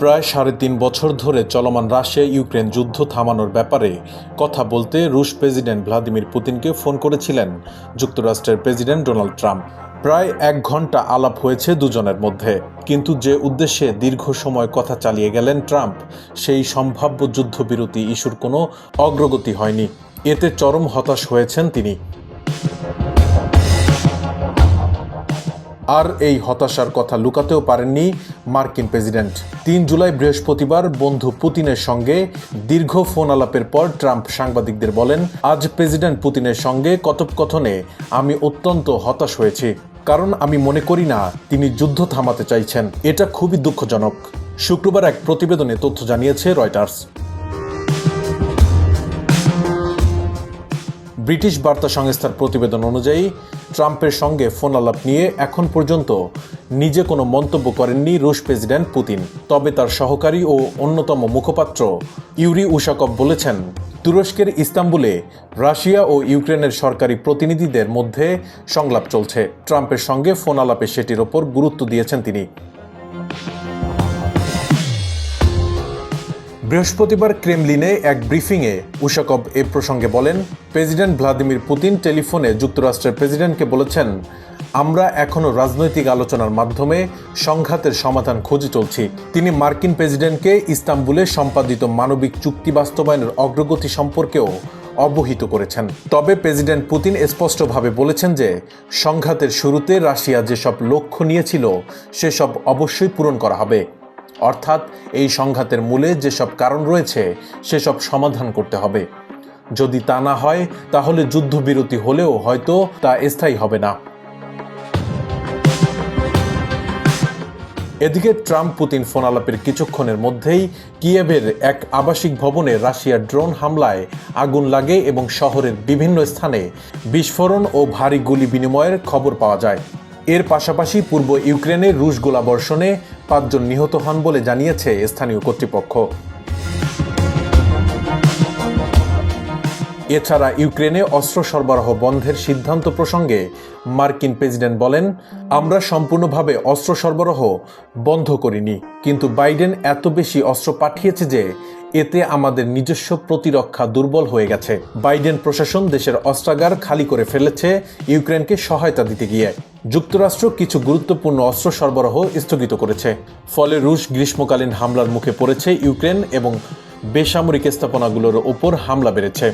প্রায় সাড়ে তিন বছর ধরে চলমান রাশিয়া ইউক্রেন যুদ্ধ থামানোর ব্যাপারে কথা বলতে রুশ প্রেসিডেন্ট ভ্লাদিমির পুতিনকে ফোন করেছিলেন যুক্তরাষ্ট্রের প্রেসিডেন্ট ডোনাল্ড ট্রাম্প। প্রায় এক ঘণ্টা আলাপ হয়েছে দুজনের মধ্যে, কিন্তু যে উদ্দেশ্যে দীর্ঘ সময় কথা চালিয়ে গেলেন ট্রাম্প, সেই সম্ভাব্য যুদ্ধবিরতি ইস্যুর কোনো অগ্রগতি হয়নি। এতে চরম হতাশ হয়েছেন তিনি। আর এই হতাশার কথা লুকাতেও পারেননি মার্কিন প্রেসিডেন্ট। তিন জুলাই বৃহস্পতিবার বন্ধু পুতিনের সঙ্গে দীর্ঘ ফোন আলাপের পর ট্রাম্প সাংবাদিকদের বলেন, আজ প্রেসিডেন্ট পুতিনের সঙ্গে কথোপকথনে আমি অত্যন্ত হতাশ হয়েছি, কারণ আমি মনে করি না তিনি যুদ্ধ থামাতে চাইছেন। এটা খুবই দুঃখজনক। শুক্রবার এক প্রতিবেদনে তথ্য জানিয়েছে রয়টার্স। ব্রিটিশ বার্তা সংস্থার প্রতিবেদন অনুযায়ী, ট্রাম্পের সঙ্গে ফোন আলাপ নিয়ে এখন পর্যন্ত নিজে কোনো মন্তব্য করেননি রুশ প্রেসিডেন্ট পুতিন। তবে তার সহকারী ও অন্যতম মুখপাত্র ইউরি উশাকভ বলেছেন, তুরস্কের ইস্তাম্বুলে রাশিয়া ও ইউক্রেনের সরকারি প্রতিনিধিদের মধ্যে সংলাপ চলছে। ট্রাম্পের সঙ্গে ফোন আলাপে সেটির ওপর গুরুত্ব দিয়েছেন তিনি। বৃহস্পতিবার ক্রেমলিনে এক ব্রিফিংয়ে উশাকভ এ প্রসঙ্গে বলেন, প্রেসিডেন্ট ভ্লাদিমির পুতিন টেলিফোনে যুক্তরাষ্ট্রের প্রেসিডেন্টকে বলেছেন, আমরা এখনও রাজনৈতিক আলোচনার মাধ্যমে সংঘাতের সমাধান খুঁজে চলছি। তিনি মার্কিন প্রেসিডেন্টকে ইস্তাম্বুলে সম্পাদিত মানবিক চুক্তি বাস্তবায়নের অগ্রগতি সম্পর্কেও অবহিত করেছেন। তবে প্রেসিডেন্ট পুতিন স্পষ্টভাবে বলেছেন যে, সংঘাতের শুরুতে রাশিয়া যেসব লক্ষ্য নিয়েছিল, সেসব অবশ্যই পূরণ করা হবে। অর্থাৎ এই সংঘাতের মূলে যেসব কারণ রয়েছে, সেসব সমাধান করতে হবে। যদি তা না হয়, তাহলে যুদ্ধবিরতি হলেও হয়তো তা স্থায়ী হবে না। এদিকে ট্রাম্প পুতিন ফোন আলাপের কিছুক্ষণের মধ্যেই কিয়েভের এক আবাসিক ভবনে রাশিয়ার ড্রোন হামলায় আগুন লাগে এবং শহরের বিভিন্ন স্থানে বিস্ফোরণ ও ভারী গুলি বিনিময়ের খবর পাওয়া যায়। এর পাশাপাশি পূর্ব ইউক্রেনে রুশ গোলাবর্ষণে পাঁচজন নিহত হন বলে জানিয়েছে স্থানীয় কর্তৃপক্ষ। এছাড়া ইউক্রেনে অস্ত্র সরবরাহ বন্ধের সিদ্ধান্ত প্রসঙ্গে মার্কিন প্রেসিডেন্ট বলেন, আমরা সম্পূর্ণভাবে অস্ত্র সরবরাহ বন্ধ করিনি, কিন্তু বাইডেন এত বেশি অস্ত্র পাঠিয়েছে যে এতে আমাদের নিজস্ব প্রতিরক্ষা দুর্বল হয়ে গেছে। বাইডেন প্রশাসন দেশের অস্ত্রাগার খালি করে ফেলেছে ইউক্রেনকে সহায়তা দিতে গিয়ে। যুক্তরাষ্ট্র কিছু গুরুত্বপূর্ণ অস্ত্র সরবরাহ স্থগিত করেছে। ফলে রুশ গ্রীষ্মকালীন হামলার মুখে পড়েছে ইউক্রেন এবং বেসামরিক স্থাপনাগুলোর ওপর হামলা বেড়েছে।